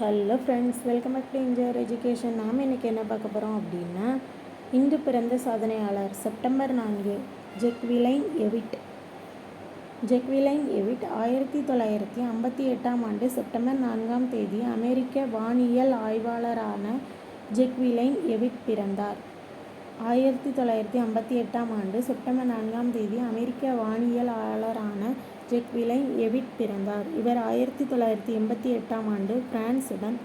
Hello friends welcome back to engineer education நாம் இன்றைக்கி என்ன பார்க்க போகிறோம் அப்படின்னா இன்று பிறந்த சாதனையாளர் செப்டம்பர் நான்கு ஜெக்விலைன் எவிட். ஜெக்விலைன் எவிட் ஆயிரத்தி தொள்ளாயிரத்தி ஐம்பத்தி எட்டாம் ஆண்டு செப்டம்பர் நான்காம் தேதி அமெரிக்க வானியல் ஆய்வாளரான ஜெக்விலைன் எவிட் பிறந்தார். ஆயிரத்தி தொள்ளாயிரத்தி ஐம்பத்தி எட்டாம் ஆண்டு செப்டம்பர் நான்காம் தேதி அமெரிக்க வானியல் ஜெக்விலை எவிட் பிறந்தார். இவர் ஆயிரத்தி தொள்ளாயிரத்தி எண்பத்தி எட்டாம் ஆண்டு பிரான்சுடன்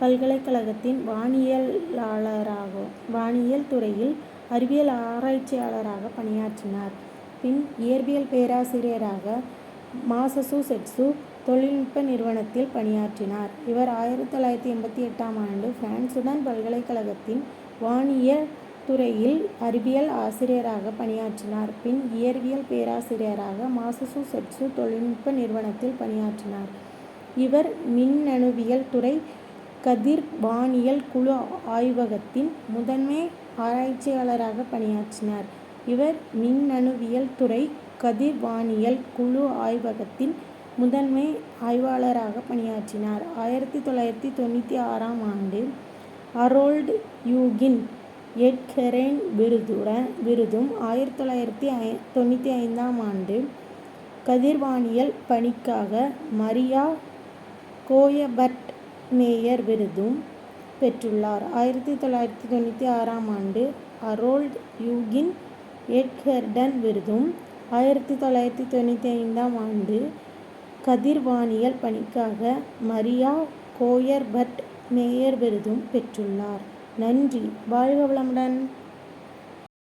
பல்கலைக்கழகத்தின் வானியலாளராக வானியல் துறையில் அறிவியல் ஆராய்ச்சியாளராக பணியாற்றினார். பின் இயற்பியல் பேராசிரியராக மாசசூசெட்ஸு தொழில்நுட்ப நிறுவனத்தில் பணியாற்றினார். இவர் ஆயிரத்தி தொள்ளாயிரத்தி எண்பத்தி எட்டாம் ஆண்டு பிரான்சுடன் பல்கலைக்கழகத்தின் வானியல் துறையில் அறிவியல் ஆசிரியராக பணியாற்றினார். பின் இயற்பியல் பேராசிரியராக மாசசூசெட்ஸு தொழில்நுட்ப நிறுவனத்தில் பணியாற்றினார். இவர் மின்னணுவியல் துறை கதிர் வானியல் குழு ஆய்வகத்தின் முதன்மை ஆராய்ச்சியாளராக பணியாற்றினார். இவர் மின்னணுவியல் துறை கதிர் வானியல் குழு ஆய்வகத்தின் முதன்மை ஆய்வாளராக பணியாற்றினார். ஆயிரத்தி தொள்ளாயிரத்தி தொண்ணூற்றி ஆறாம் ஆண்டு அரோல்டு யூகின் எட்கெரேன் விருதுடன் விருதும் ஆயிரத்தி தொள்ளாயிரத்தி ஐ தொண்ணூற்றி ஐந்தாம் ஆண்டு கதிர்வானியல் பணிக்காக மரியா கோயபர்ட் மேயர் விருதும் பெற்றுள்ளார். ஆயிரத்தி தொள்ளாயிரத்தி தொண்ணூற்றி ஆறாம் ஆண்டு அரோல்ட் யூகின் எட்கெர்டன் விருதும் ஆயிரத்தி தொள்ளாயிரத்தி தொண்ணூற்றி ஐந்தாம் ஆண்டு கதிர்வானியல் பணிக்காக மரியா கோயர்பர்ட் மேயர் விருதும் பெற்றுள்ளார். நன்றி. வாழ்க வளமுடன்.